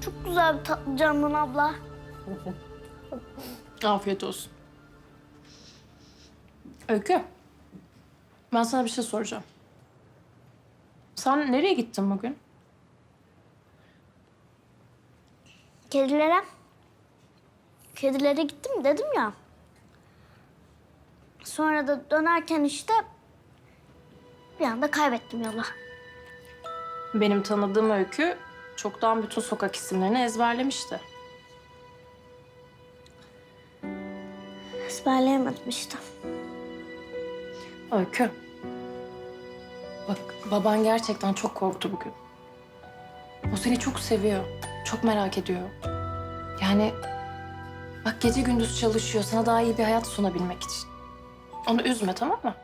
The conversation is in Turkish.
Çok güzel bir tatlı Canan abla. Afiyet olsun. Öykü. Ben sana bir şey soracağım. Sen nereye gittin bugün? Kedilere. Kedilere gittim dedim ya. Sonra da dönerken işte bir anda kaybettim yolu. Benim tanıdığım Öykü çoktan bütün sokak isimlerini ezberlemişti. Ezberleyemedim işte. Öykü. Bak baban gerçekten çok korktu bugün. O seni çok seviyor. Çok merak ediyor. Yani bak gece gündüz çalışıyor sana daha iyi bir hayat sunabilmek için. Onu üzme tamam mı?